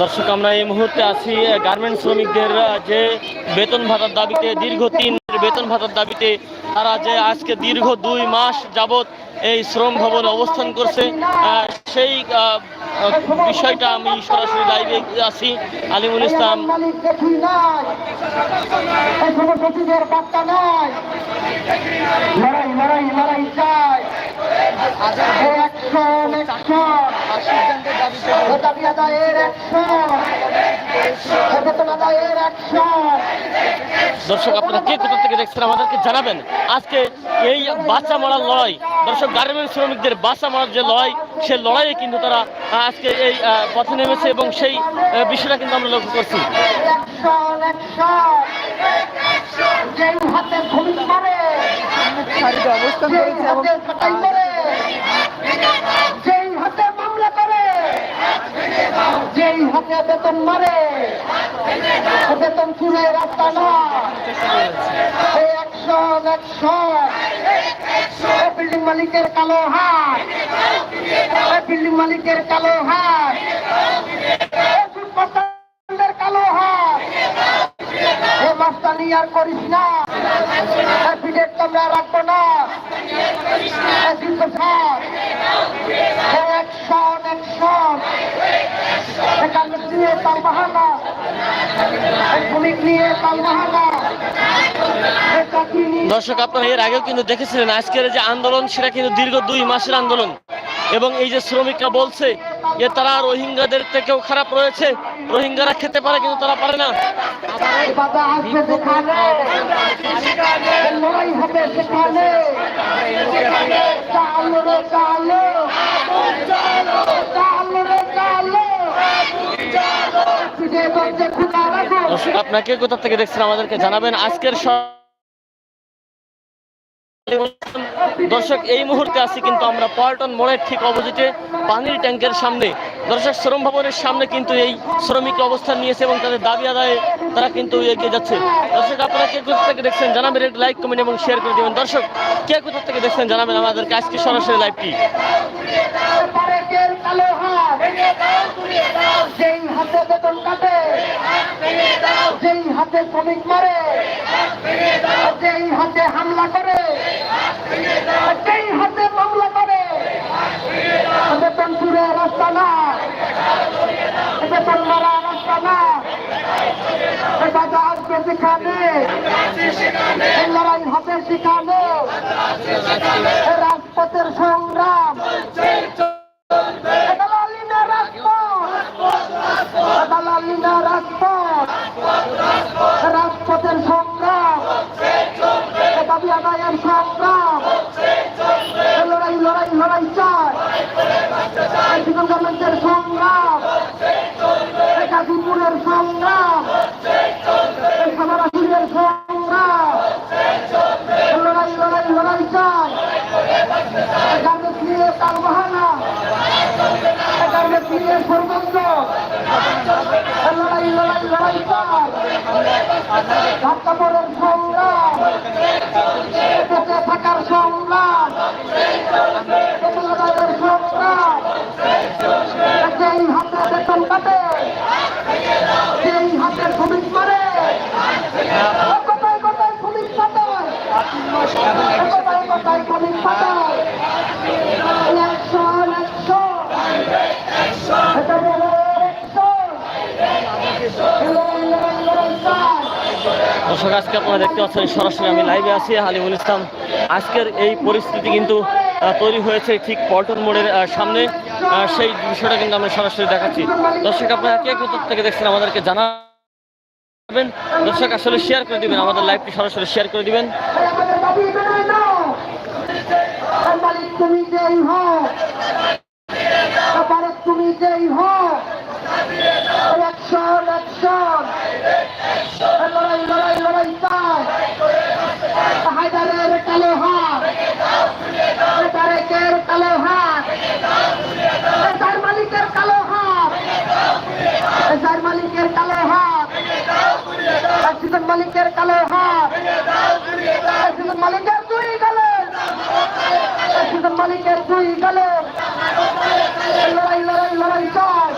দর্শক, আমরা এই মুহূর্তে আছি গার্মেন্ট শ্রমিকদের যে বেতন ভাতার দাবিতে দীর্ঘ তিন বেতন ভাতার দাবিতে তারা যে আজকে দীর্ঘ দুই মাস যাবত এই শ্রম ভবনে অবস্থান করছে সেই বিষয়টা আমি সরাসরি লাইভে আছি। আলিমুল ইসলাম। বার্তা নাই। লড়াই লড়াই লড়াই দাবি আদায়ের দর্শক আপনারা কে কোথা থেকে দেখছেন আমাদেরকে জানাবেন। আজকে এই বাচ্চা মারার লড়াই দর্শক গার্মেন্ট শ্রমিকদের বাচ্চা মারার যে লড়াই সেই লড়াইয়ে কিন্তু তারা আজকে এই পথে নেমেছে এবং সেই বিষয়টা কিন্তু আমরা লক্ষ্য করছি। অবস্থান যেই হাতে মামলা করে, যেই হাতে বেতন মারে বেতন চুরে রাস্তা না একশন একশন বিল্ডিং মালিকের কালো হাত বিল্ডিং মালিকের কালো হাত কালো হাত। এ মাস্তানি আর করিস না তোমরা রাখব না। নিয়ে তাল বাহানা নিয়ে তাল বাহানা দর্শক আপনারা এর আগেও কিন্তু দেখেছিলেন আজকের যে আন্দোলন সেটা কিন্তু দীর্ঘ দুই মাসের আন্দোলন। এবং এই যে শ্রমিকরা বলছে যে তারা রোহিঙ্গাদের থেকেও খারাপ রয়েছে রোহিঙ্গারা খেতে পারে কিন্তু তারা পারে না। বাধা আসবে সেখানে লড়াই হবে সেখানে। আপনাকে কোথা থেকে দেখছেন? আমাদেরকে জানাবেন। আজকের স- দর্শক, এই মুহূর্তে আছি কিন্তু আমরা পল্টন মোড়ের ঠিক অপোজিটে পানির ট্যাঙ্কের সামনে। দর্শক, শ্রম ভবনের সামনে কিন্তু এই শ্রমিক অবস্থান নিয়েছে এবং তাদের দাবি আদায়ে তারা কিন্তু এগিয়ে যাচ্ছে। দর্শক, আপনারা কে কোথা থেকে দেখছেন জানাবেন, একটু লাইক কমেন্ট এবং শেয়ার করে দেবেন। দর্শক, কে কোথা থেকে দেখছেন জানাবেন আমাদেরকে আজকে সরাসরি লাইভটি যেই হাতে বেতন কাটে যেই হাতে শ্রমিক মারে যেই হাতে হামলা করে যেই হাতে মামলা করে বেতন চুরে রাস্তা না। বেতন মারা রাস্তা না। সেখানে লড়াই সেখানে। এই রাজপথের সংগ্রাম। আদায়ের সংগ্রাম লড়াই লড়াই লড়াই চায় বিগত গভর্নমেন্টের সংগ্রাম। গাজীপুরের সংগ্রাম। সামারাসুরের সংগ্রাম। লড়াই লড়াই লড়াই চায় গার্মেন্টস নিয়ে তাল বাহানা। গার্মেন্টস নিয়ে সর্বত্র লড়াই লড়াই লড়াই চায় ঢাকাপুরের সংগ্রাম। বেঁচে থাকার সংগ্রাম সংগ্রাম যেই হাতে বেতন কাটে যেই হাতে শ্রমিক মারে কোথায় কোথায় শ্রমিক পাঠায় কোথায় কোথায় শ্রমিক পাঠায় দর্শক, আজকে আপনারা দেখতে পাচ্ছেন সরাসরি আমি লাইভে আছি, হালিমুল ইসলাম। আজকের এই পরিস্থিতি কিন্তু তৈরি হয়েছে ঠিক পল্টন মোড়ের সামনে। সেই বিষয়টা কিন্তু আমরা সরাসরি দেখাচ্ছি। দর্শক, আপনারা কে কোথা থেকে দেখছেন, আমাদেরকে জানা দর্শক, আসলে শেয়ার করে দিবেন, আমাদের লাইভটি সরাসরি শেয়ার করে দিবেন আমাদের দাবি মেনে নাও মালিক তুমি যেই হও ভারত তুমি যেই হও একশন একশন লড়াই লড়াই লড়াই চায় হায়দারের কালো হাত তারেকের কালো হাত তার মালিকের কালো হাত সুজন মালিকের কালো হাত। সুজন মালিকের দুই গালে। সুজন মালিকের দুই গালে। লড়াই লড়াই লড়াই চাই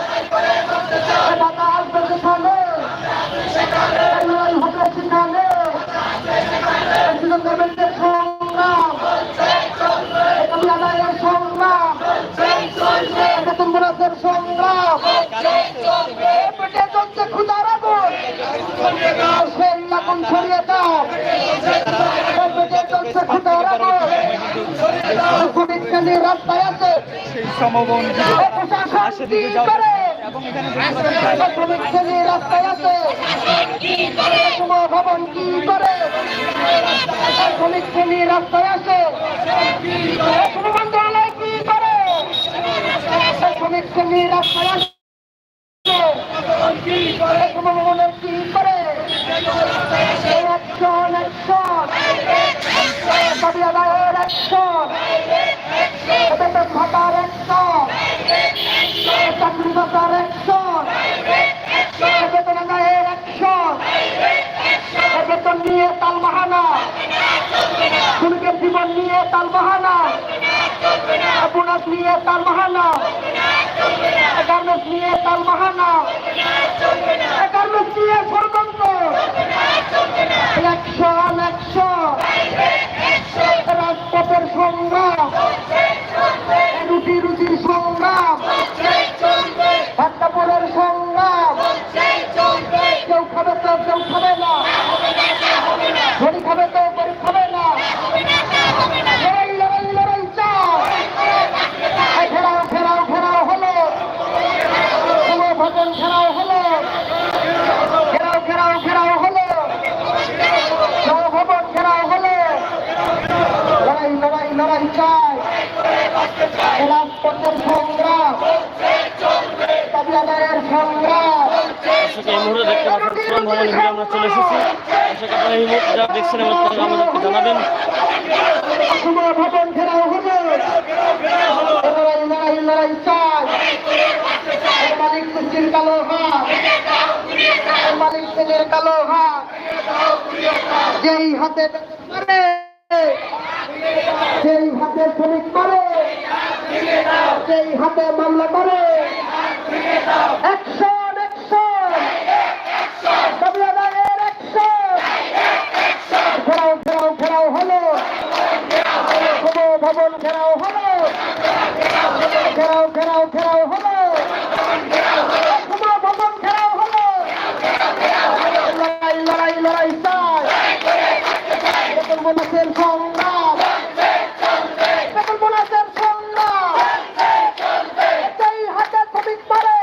বাধা আসবে সেখানে। লড়াই হবে সেখানে। সুজন গভর্নমেন্টের সংগ্রাম। একামি আদায়ের সংগ্রাম। বেতন সংগ্রাম। ক্ষুদার আগুন। সেই আগুন ছড়িয়ে দাও। চলছে ক্ষুদার আগুন। শ্রমিক রাস্তায় আছে। সেই সমবন প্রশাসন কি যাও। করে? এবং এখানে শ্রমিক শ্রেণি রাস্তায় আছে। ভবন কি করে? শ্রমিক শ্রেণি রাস্তায় আছে। মন্ত্রণালয় কি করে? শ্রমিক শ্রেণি রাস্তায় আছে। কি করে অ্যাকশন দাবি আদায়ের অ্যাকশন অ্যাকশন বেতন আদায়ের অ্যাকশন বেতন নিয়ে তাল বাহানা জীবন নিয়ে তাল বাহানা। বোনাস নিয়ে তাল বাহানা। গার্মেন্টস নিয়ে তাল বাহানা। গার্মেন্টস নিয়ে ষড়যন্ত্র। একশো একশো। রাজপথের সংগ্রাম রুটি রুটির সংগ্রাম ভাট্টাপুরের সংগ্রাম কেউ খাবে তো কেউ খাবে না ধনী খাবে তো গরিব খাবে না লড়াই লড়াই লড়াই চাও এই ঘেরাও ঘেরাও ঘেরাও হলো কোনো ভজন ঘেরাও হলো ঘেরাও ঘেরাও ঘেরাও হলো কোনো ভবন ঘেরাও হলো লড়াই লড়াই লড়াই চাই রাজপথের সংগ্রাম দাবি আদায়ের সংগ্রাম দর্শক, এই মুহূর্তে দেখতে পাচ্ছেন শ্রম ভবন ঘিরে আমরা চলে এসেছি। দর্শক, আপনারা এই মুহূর্তে যা দেখছেন এবং তারা আমাদেরকে জানাবেন যেই হাতে করে যেই হাতে শ্রমিক করে যেই হাতে মামলা করে অ্যাকশন অ্যাকশন দাবি আদায়ের অ্যাকশন ঘেরাও ঘেরাও ঘেরাও হলো শুভ ভবন ঘেরাও হলো ঘেরাও ঘেরাও হলো। শুভ ভবন ঘেরাও হলো। লড়াই লড়াই লড়াই চাই। বেতন বোনাসের সংগ্রাম বেতন বোনাসের সংগ্রাম যেই হাতে শ্রমিক মারে,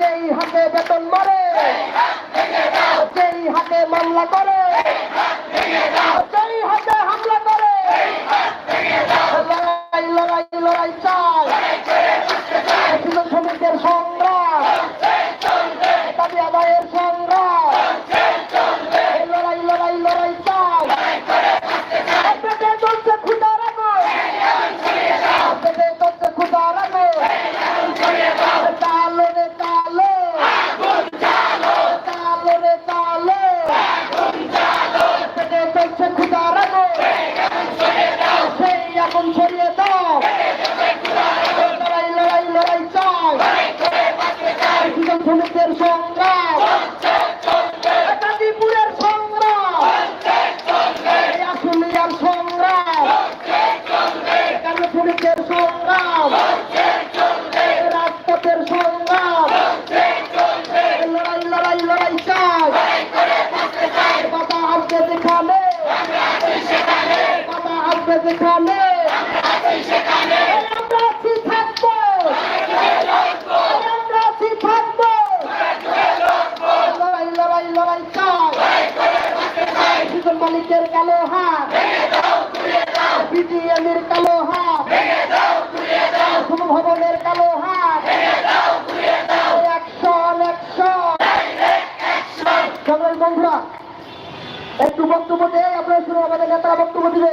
যেই হাতে বেতন মারে, যেই হাতে মামলা করে যেই হাতে হামলা করে লড়াই লড়াই লড়াই চাই কৃষক শ্রমিকদের সংগ্রাম দাবি আদায়ের সংগ্রাম এই লড়াই লড়াই লড়াই চাই পেটে চলছে ক্ষুদার আগুন পেটে চলছে ক্ষুদার আগুন কালো রে কালো কালো রে কালো পেটে চলছে ক্ষুদার আগুন সেই আগুন ছড়িয়ে দাও লড়াই লড়াই লড়াই চাই কৃষক শ্রমিকদের সংগ্রাম গাজীপুরের সংগ্রাম এই আশুলিয়ার সংগ্রাম এখানে শ্রমিকের সংগ্রাম এই রাজপথের সংগ্রাম এই লড়াই লড়াই চাই। বাবা আসবে যেখানে। বাবা আসবে যেখানে। আমরা আছি থাকব। আমরা আছি থাকব। লড়াই লড়াই লড়াই চাই। সুজন মালিকের কালো হাত। ভবনের কালো হাত। সংগ্রামী বন্ধুরা, একটু বক্তব্য দিয়ে আপনারা শুরু আমাদের নেতারা বক্তব্য দিবে।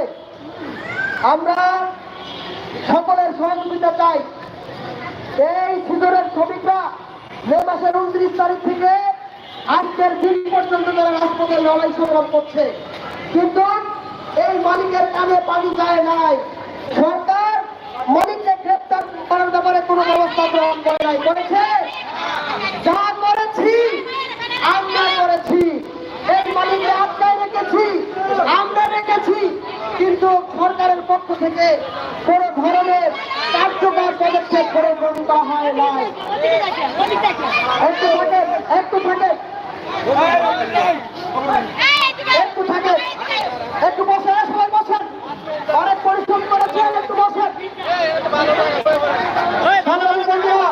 আমরা সকলের সহযোগিতা চাই। এই সিজনের শ্রমিকরা মে মাসের উনত্রিশ তারিখ থেকে আজকের দিন পর্যন্ত তারা রাজপথে লড়াই সংগ্রাম করছে, কিন্তু এই মালিকের কানে পানি যায় নাই। সরকার মালিককে গ্রেপ্তার করার ব্যাপারে কোনো ব্যবস্থা গ্রহণ করে নাই। করেছে? যা করেছি, আমরা মালিককে আটকায় রেখেছি, আমরা রেখেছি, কিন্তু সরকারের পক্ষ থেকে কোনো ধরনের কার্যকর পদক্ষেপ করে গ্রহণ হয় নাই। একটু থাকেন একটু থাকেন। একটু থাকেন। একটু বসে সবাই বসেন। অনেক পরিশ্রম করেছেন, একটু বসেন সাধারণ বন্ধুরা,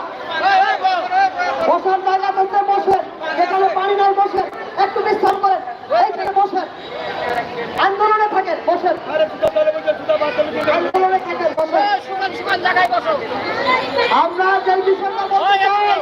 বসার জায়গা বলতে বসেন যেখানে পানি নাই বসেন একটু বিশ্রাম করেন এইখানে বসেন আন্দোলনে থাকেন বসেন আন্দোলনে থাকেন বসেন আমরা যে বিষয়টা বলতে চাই যেই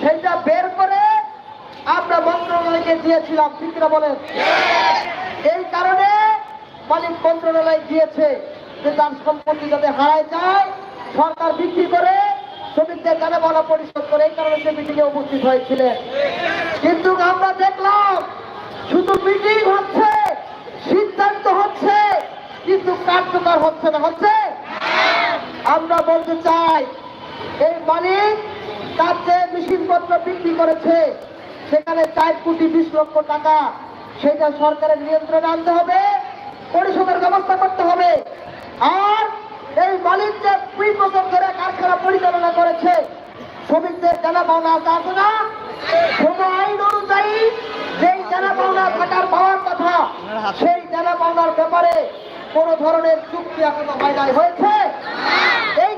সেইটা বের করে আমরা মন্ত্রণালয়কে দিয়েছিলাম। ঠিক বলেন? এই কারণে মালিক মন্ত্রণালয় দিয়েছে যে তার সম্পত্তি যাতে হারায় যায়, সরকার বিক্রি করে শ্রমিকদের জানা বলা পরিশোধ করে, এই কারণে সে মিটিংয়ে উপস্থিত হয়েছিলেন। কিন্তু আমরা দেখলাম শুধু মিটিং হচ্ছে, সিদ্ধান্ত হচ্ছে, কিন্তু কার্যকর হচ্ছে না, হচ্ছে? আমরা বলতে চাই, এই মালিক তার যে মেশিনপত্র বিক্রি করেছে? সেখানে চার কোটি বিশ লক্ষ টাকা। সেটা সরকারের নিয়ন্ত্রণে আনতে হবে পরিশোধের ব্যবস্থা করতে হবে। আর এই মালিক যে দুই বছর ধরে কারখানা পরিচালনা করেছে, শ্রমিকদের জানা পাওনা আছে না? কোন আইন অনুযায়ী যেই জানা পাওনা থাকার পাওয়ার কথা, সেই জানা পাওনার ব্যাপারে কোন ধরনের চুক্তি এখনও হয় হয়েছে?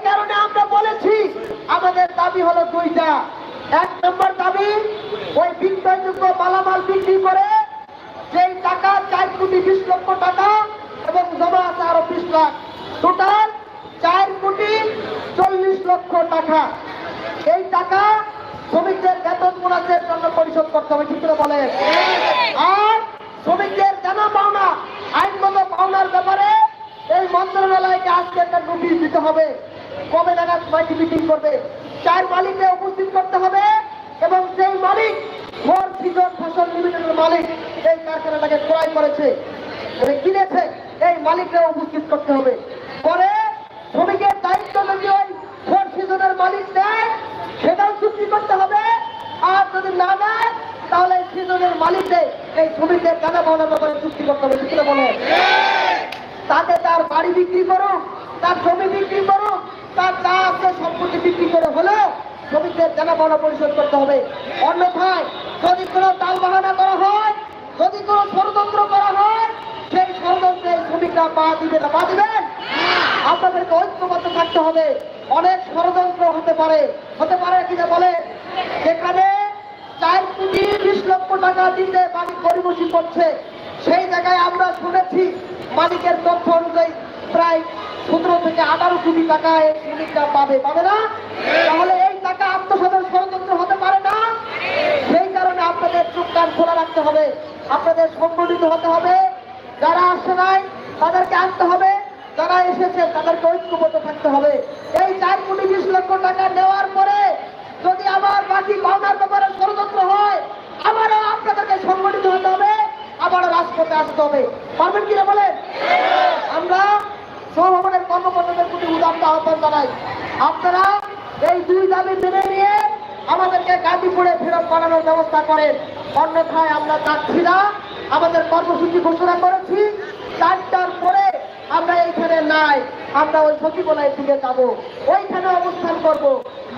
কারণে আমরা বলেছি, আমাদের দাবি হলো দুইটা। এক নম্বর দাবি, ওই বিক্রয়যোগ্য মালামাল বিক্রি করে যেই টাকা, চার কোটি বিশ লক্ষ টাকা এবং জমা আছে আরও বিশ লাখ। টোটাল চার কোটি চল্লিশ লক্ষ টাকা। এই টাকা শ্রমিকদের বেতন বোনাসের জন্য পরিশোধ করতে হবে, ঠিক বলেন? আর শ্রমিকদের জানা পাওনা? আইনগত পাওনার ব্যাপারে এই মন্ত্রণালয়কে আজকে একটা নোটিশ দিতে হবে। কবে নাগাদ মাইটি মিটিং করবে? চার মালিককে উপস্থিত করতে হবে এবং যেই মালিক ফোর সিজন ফসল লিমিটেডের মালিক এই কারখানাটাকে ক্রয় করেছে মানে কিনেছে এই মালিককে উপস্থিত করতে হবে। পরে শ্রমিকের দায়িত্ব যদি ওই ফোর সিজনের মালিক দেয় সেটাও চুক্তি করতে হবে। আর যদি না দেয় তাহলে সিজনের মালিকদের এই শ্রমিকদের টাকা পাওনার ব্যাপারে চুক্তি করতে হবে। ঠিক বলে? তাতে তার বাড়ি বিক্রি করুক তার জমি বিক্রি করুক তার যা আছে সম্পত্তি বিক্রি করে হলেও শ্রমিকদের জানা পাওনা পরিশোধ করতে হবে। অন্যথায় যদি কোনো তাল বাহানা করা হয়, যদি কোনো ষড়যন্ত্র করা হয়, সেই ষড়যন্ত্রে শ্রমিকরা পা দিবে না, পা দিবেন আপনাদেরকে ঐক্যবদ্ধ থাকতে হবে। অনেক ষড়যন্ত্র হতে পারে। হতে পারে কিনা বলে যেখানে চার কোটি বিশ লক্ষ টাকা দিতে মালিক গরিবসী করছে, সেই জায়গায় আমরা শুনেছি মালিকের তথ্য অনুযায়ী প্রায় সতেরো থেকে আঠারো কোটি টাকা এই শ্রমিকরা পাবে পাবে না? তাহলে এই টাকা আত্মসাতের ষড়যন্ত্র হতে পারে না। সেই কারণে আপনাদের চোখ কান খোলা রাখতে হবে, আপনাদের সংগঠিত হতে হবে। যারা আসে নাই, তাদেরকে আনতে হবে। যারা এসেছে তাদেরকে ঐক্যবদ্ধ থাকতে হবে। এই চার কোটি বিশ লক্ষ টাকা নেওয়ার পরে যদি আবার বাকি পাওনার ব্যাপারে ষড়যন্ত্র হয়, আবারও আপনাদেরকে সংগঠিত হতে হবে, আবারও রাজপথে আসতে হবে। পারবেন কিনা বলেন? আমরা সৌভবনের কর্মকর্তাদের প্রতি উদাত্ত আহ্বান জানাই। আপনারা এই দুই দাবি মেনে নিয়ে আমাদেরকে গাজীপুরে ফেরত বানানোর ব্যবস্থা করেন। অন্যথায় আমরা যাচ্ছি না। আমাদের কর্মসূচি ঘোষণা করেছি। চারটার পরে আমরা এইখানে নাই। আমরা ওই সচিবালয়ের দিকে যাব। ওইখানে অবস্থান করব।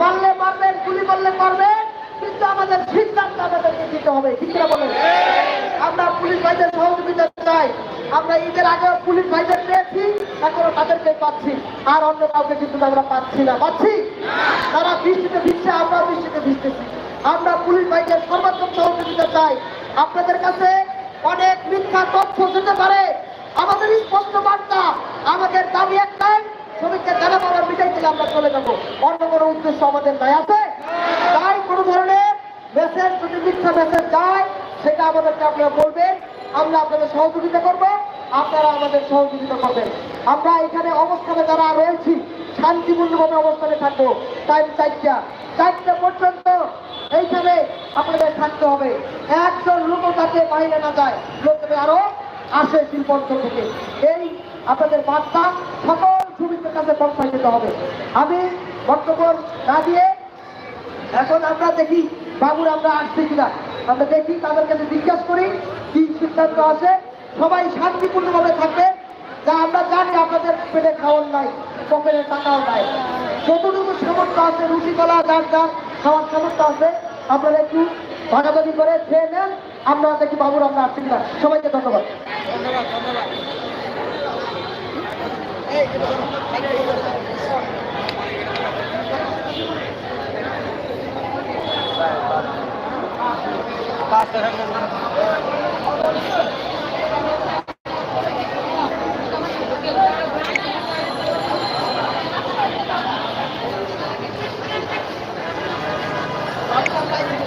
মারলে মারবেন, গুলি করলে করবেন কিন্তু আমাদের সিদ্ধান্ত আমাদেরকে দিতে হবে। ঠিক না বলেন? আমরা পুলিশ ভাইদের সহযোগিতা চাই। আমরা ঈদের আগে পুলিশ ভাইদের পেয়েছি, এখনও তাদেরকে পাচ্ছি। আর অন্য কাউকে কিন্তু আমরা পাচ্ছি না। পাচ্ছি? তারা বৃষ্টিতে ভিজছে আমরা বৃষ্টিতে ভিজতেছি। আমরা পুলিশ বাহিনীর সর্বাত্মক সহযোগিতা চাই। আপনাদের কাছে অনেক মিথ্যা তথ্য দিতে পারে। আমাদের স্পষ্ট বার্তা, আমাদের দাবি একটাই, শ্রমিককে জানা পাওয়া মিটাই দিলে আমরা চলে যাব। অন্য কোনো উদ্দেশ্য আমাদের নাই আছে? তাই কোনো ধরনের মেসেজ যদি মিথ্যা মেসেজ যায় সেটা আমাদেরকে আপনারা বলবেন, আমরা আপনাদের সহযোগিতা করব, আপনারা আমাদের সহযোগিতা করবেন। আমরা এখানে অবস্থানে যারা রয়েছি, শান্তিপূর্ণভাবে অবস্থানে থাকব। টাইম চারটা চারটা পর্যন্ত এইখানে আপনাদের থাকতে হবে। একজন লোকও যাতে বাইরে না যায় লোকের আরও আসে শিল্প অঞ্চল থেকে। এই আপনাদের বার্তা সকল শ্রমিকদের কাছে পৌঁছায় যেতে হবে। আমি বক্তব্য না দিয়ে এখন আমরা দেখি বাবুর আমরা আসছি কিনা। আমরা দেখি, তাদের কাছে জিজ্ঞাসা করি, কি সিদ্ধান্ত আছে? সবাই শান্তিপূর্ণভাবে থাকবে। যা আমরা জানি, আপনাদের পেটে খাওয়ার নাই, পকেটে টাকাও নাই। যতটুকু সামর্থ্য আছে, রুটি কলা যার যার খাওয়ার সামর্থ্য আছে, আপনারা একটু ভাগাভাগি করে খেয়ে নেন। আমরা দেখি বাবুর আমরা আসছি কিনা। সবাইকে ধন্যবাদ।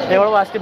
এবার আজকে